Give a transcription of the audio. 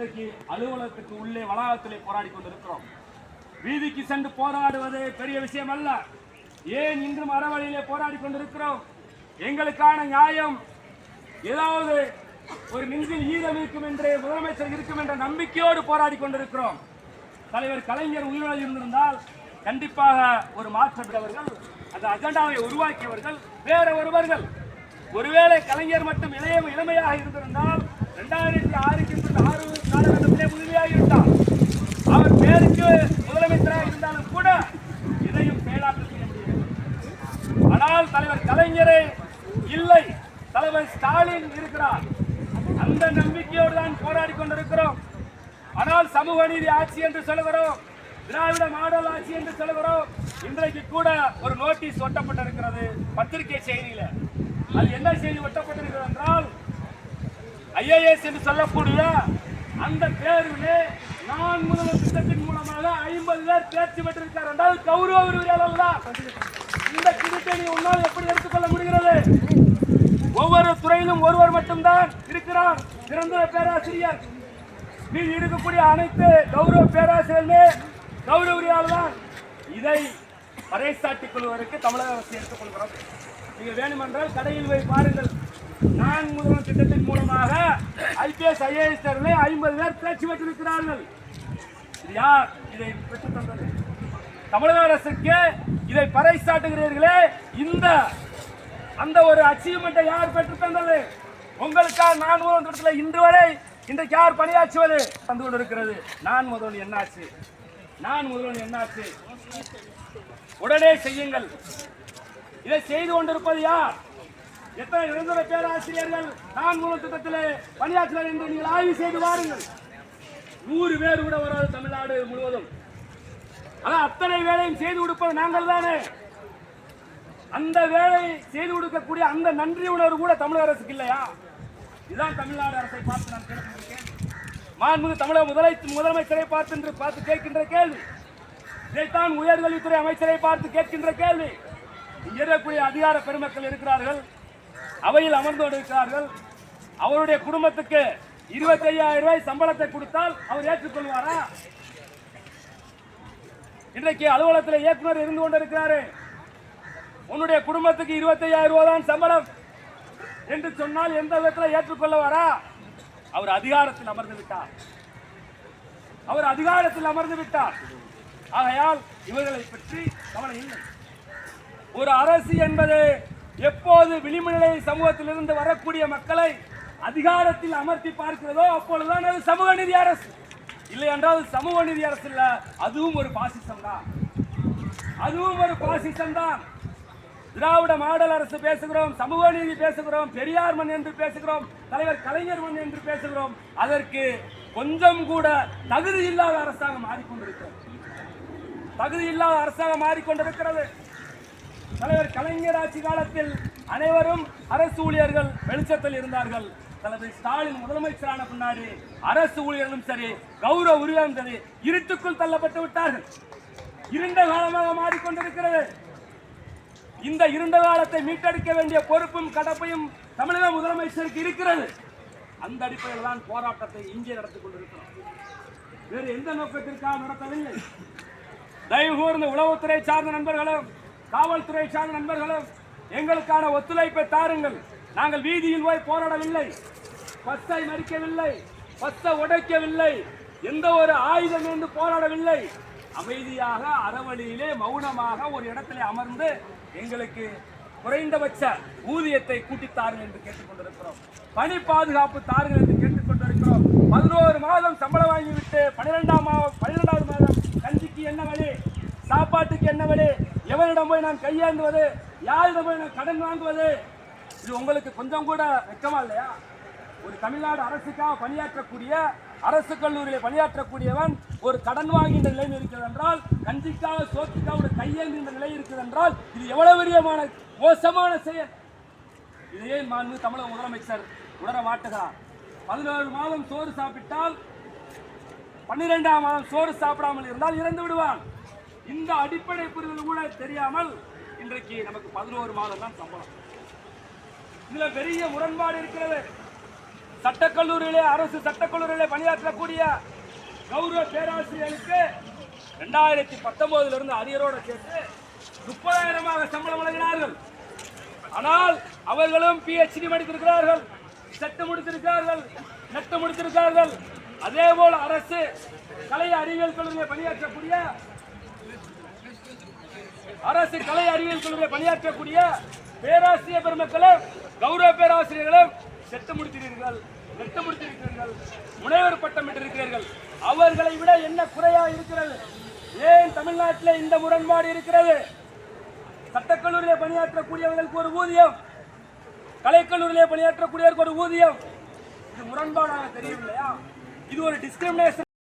இன்றைக்கு அலுவலகத்துக்கு உள்ளே வளாகத்திலே போராடி கொண்டிருக்கிறோம். வீதிக்கு சென்று போராடுவது பெரிய விஷயம் அல்ல ஏன் இன்றும் அறவழியிலே போராடி கொண்டிருக்கிறோம்? எங்களுக்கான நியாயம் ஏதாவது ஒரு நெஞ்சில் ஈரம் இருக்கும் என்று முதலமைச்சர் இருக்கும் என்ற நம்பிக்கையோடு போராடி கொண்டிருக்கிறோம். தலைவர் கலைஞர் உயிரோடு இருந்திருந்தால் கண்டிப்பாக ஒரு மாற்றப்பட்டவர்கள் அந்த அஜெண்டாவை உருவாக்கியவர்கள் வேற ஒருவர்கள். ஒருவேளை கலைஞர் மட்டும் இளைய இளமையாக இருந்திருந்தால் இரண்டாயிரத்தி ஆறு ஆறு உதவியாக இருந்தார் அவர் பேருக்கு முதலமைச்சராக இருந்தாலும் கூட இதையும் செயலாக்க ஆனால் தலைவர் கலைஞரே இல்லை. தலைவர் ஸ்டாலின் இருக்கிறார். அந்த நம்பிக்கையோடு தான் போராடி கொண்டிருக்கிறோம். ஆனால் சமூக நீதி ஆட்சி என்று சொல்லுகிறோம். திராவிட மாடல் ஆட்சி என்று சொல்லுகிறோம். இன்றைக்கு கூட ஒரு நோட்டீஸ் ஒட்டப்பட்டிருக்கிறது பத்திரிகை செய்தியில. அது என்ன செய்தி ஒட்டப்பட்டிருக்கிறது என்றால் ஐஏஎஸ் என்று சொல்லக்கூடிய அந்த தேர்விலே நான் முதல்வர் திட்டத்தின் மூலமாக ஐம்பது பேர் தேர்ச்சி பெற்றிருக்கார் என்றால் கௌரவ விருதுகள் தான் இந்த கிணத்தை நீ உன்னால் எப்படி எடுத்துக்கொள்ள முடிகிறது? ஒவ்வொரு துறையிலும் ஒருவர் மட்டும்தான் இருக்கிறார். சிறந்த பேராசிரியர். நீ இருக்கக்கூடிய அனைத்து கௌரவ பேராசிரியர்களே கௌரவ விருதாளர் தான் இதை பறைசாட்டிக் கொள்வதற்கு தமிழக அரசு எடுத்துக்கொள்கிறோம் நீங்கள் வேணுமென்றால் கடையில் போய் பாருங்கள். நான் முதல்வர் திட்டத்தின் மூலமாக ஐபிஎஸ் ஐஏஎஸ் தேர்வில் ஐம்பது பேர் தேர்ச்சி பெற்றிருக்கிறார்கள். யார்? இதை பெற்றுத்தந்தது தமிழக அரசுக்கு இதை பறைசாட்டுகிறீர்களே இந்த அந்த ஒரு அச்சீவ்மெண்ட்டை யார் பெற்றுத் தந்தது? உங்களுக்காக நான் முதல் திட்டத்தில் இன்று வரை இன்றைக்கு யார் பணியாற்றுவது? வந்து கொண்டிருக்கிறது. நான் முதல்வன் என்னாச்சு? நான் முதல்வன் என்னாச்சு? உடனே செய்யுங்கள். இதை செய்து கொண்டிருப்பது யார்? எத்தனை நிரந்தர பேராசிரியர்கள் நான் முதல் திட்டத்திலே பணியாற்றினர் என்று நீங்கள் ஆய்வு செய்து வாருங்கள். நூறு பேர் கூட வராது தமிழ்நாடு முழுவதும். அதான் அத்தனை வேலையும் செய்து கொடுப்பது நாங்கள் தானே. அந்த வேலை செய்து கொடுக்கக்கூடிய அந்த நன்றி உணர்வு கூட தமிழக அரசுக்கு இல்லையா? இதுதான் தமிழ்நாடு அரசை பார்த்து நான் கேட்கின்ற மாண்புமிகு தமிழக முதலை முதலமைச்சரை பார்த்து என்று பார்த்து கேட்கின்ற கேள்வி. இதைத்தான் உயர்கல்வித்துறை அமைச்சரை பார்த்து கேட்கின்ற கேள்வி. இங்கே இருக்கக்கூடிய அதிகார பெருமக்கள் இருக்கிறார்கள். அவையில் அமர்ந்து கொண்டிருக்கிறார்கள். அவருடைய குடும்பத்துக்கு இருபத்தி ஐயாயிரம் ரூபாய் சம்பளத்தை கொடுத்தால் அவர் ஏற்றுக்கொள்வாரா? இன்றைக்கு அலுவலகத்தில் இயக்குனர் இருந்து கொண்டிருக்கிறாரு. உன்னுடைய குடும்பத்துக்கு இருபத்தி ஐயாயிரம் ரூபாய் தான் சம்பளம் என்று சொன்னால் எந்த விதத்தில் ஏற்றுக்கொள்ளவாரா? அவர் அதிகாரத்தில் அமர்ந்து விட்டார். அவர் அதிகாரத்தில் அமர்ந்து விட்டார். ஆகையால் இவர்களை பற்றி கவலை இல்லை. ஒரு அரசு என்பது எப்போது விளிம்புநிலை சமூகத்திலிருந்து வரக்கூடிய மக்களை அதிகாரத்தில் அமர்த்தி பார்க்கிறதோ அப்பொழுதுதான் அது சமூக நீதி அரசு. இல்லை என்றால் சமூக நீதி அரசு இல்ல அதுவும் ஒரு பாசிசம் தான். அதுவும் ஒரு பாசிசம் தான். திராவிட மாடல் அரசு பேசுகிறோம் சமூக நீதி பேசுகிறோம் பெரியார் மண் என்று பேசுகிறோம் தலைவர் கலைஞர் மண் என்று பேசுகிறோம். அதற்கு கொஞ்சம் கூட தகுதி இல்லாத அரசாங்கம் மாறிக்கொண்டிருக்கிறது. தகுதி இல்லாத அரசாங்கம் மாறிக்கொண்டிருக்கிறது. தலைவர் கலைஞர் ஆட்சி காலத்தில் அனைவரும் அரசு ஊழியர்கள் வெளிச்சத்தில் இருந்தார்கள். தலைவர் ஸ்டாலின் முதலமைச்சரான பின்னாடி அரசு ஊழியர்களும் சரி கௌரவ உரிமையும் சரி இருட்டுக்குள் தள்ளப்பட்டு விட்டார்கள். இருண்ட காலமாக மாறிக்கொண்டிருக்கிறது. இந்த இருண்ட காலத்தை மீட்டெடுக்க வேண்டிய பொறுப்பும் கடப்பையும் தமிழக முதலமைச்சருக்கு இருக்கிறது. அந்த அடிப்படையில் தான் போராட்டத்தை இங்கே நடத்திக் கொண்டிருக்கிறோம். வேறு எந்த நோக்கத்திற்காக நடத்தவில்லை? தயவு கூர்ந்த உளவுத்துறை சார்ந்த நண்பர்களும் காவல்துறை சார்ந்த நண்பர்களும் எங்களுக்கான ஒத்துழைப்பை தாருங்கள். நாங்கள் வீதியில் போய் போராடவில்லை. பஸ்ஸை மறிக்கவில்லை. பஸ்ஸை உடைக்கவில்லை. எந்த ஒரு ஆயுதம் என்று போராடவில்லை. அமைதியாக அறவழியிலே மௌனமாக ஒரு இடத்திலே அமர்ந்து எங்களுக்கு குறைந்தபட்ச ஊதியத்தை கூட்டித்தாருங்கள் என்று கேட்டுக்கொண்டிருக்கிறோம். பணி பாதுகாப்பு தாருங்கள் என்று கேட்டுக்கொண்டிருக்கிறோம். பதினோரு மாதம் சம்பளம் வாங்கிவிட்டு பன்னிரெண்டாம் மாதம் பன்னிரெண்டாவது மாதம் கஞ்சிக்கு என்ன வழி சாப்பாட்டுக்கு என்ன வழி யாரிடம் போய் நான் கையாண்டுவது யாரிடம் போய் நான் கடன் வாங்குவது? இது உங்களுக்கு கொஞ்சம் கூட வெக்கமா இல்லையா? ஒரு தமிழ்நாடு அரசுக்காக பணியாற்றக்கூடிய அரசு கல்லூரியில் பணியாற்றக்கூடியவன் ஒரு கடன் வாங்கின்ற நிலையில் இருக்கிறது என்றால் கஞ்சிக்காக சோத்துக்காக ஒரு கையேந்துகின்ற நிலை இருக்கிறது என்றால் இது எவ்வளவு பெரியமான மோசமான செயல். இதையே மாண்பு தமிழக முதலமைச்சர் உணர மாட்டுகிறார் பதினோரு மாதம் சோறு சாப்பிட்டால் பன்னிரெண்டாம் மாதம் சோறு சாப்பிடாமல் இருந்தால் இறந்து விடுவான். இந்த அடிப்படை புரிதல் கூட தெரியாமல் இன்றைக்கு நமக்கு பதினோரு மாதம் தான் சம்பளம். இதுல பெரிய முரண்பாடு இருக்கிறது. சட்டக்கல்லூரியிலே அரசு சட்டக்கல்லூரியிலே பணியாற்றக்கூடிய கௌரவ பேராசிரியர்களுக்கு ரெண்டாயிரத்தி பத்தொன்பதுல இருந்து அரியரோட சேர்த்து முப்பதாயிரமாக சம்பளம் வழங்கினார்கள். ஆனால் அவர்களும் பிஹெச்டி படித்திருக்கிறார்கள். செட்டு முடித்திருக்கிறார்கள். நெட்டு முடித்திருக்கிறார்கள். அதே போல அரசு கலை அறிவியல் கல்லூரியை பணியாற்றக்கூடிய அரசு கலை அறிவியல் கல்லூரியில் பணியாற்றக்கூடிய பேராசிரியர் பெருமக்களும் கௌரவ பேராசிரியர்களும் செத்து முடித்திருக்கிறீர்கள் செத்து முடித்திருக்கிறீர்கள் முனைவர் பட்டம் பெற்றிருக்கிறீர்கள் அவர்களை விட என்ன குறையா இருக்கிறது? ஏன் தமிழ்நாட்டில் இந்த முரண்பாடு இருக்கிறது? சட்டக்கல்லூரியிலே பணியாற்றக்கூடியவர்களுக்கு ஒரு ஊதியம். கலைக்கல்லூரியிலே பணியாற்றக்கூடியவருக்கு ஒரு ஊதியம். இது முரண்பாடாக தெரியவில்லையா? இது ஒரு டிஸ்கிரிமினேஷன்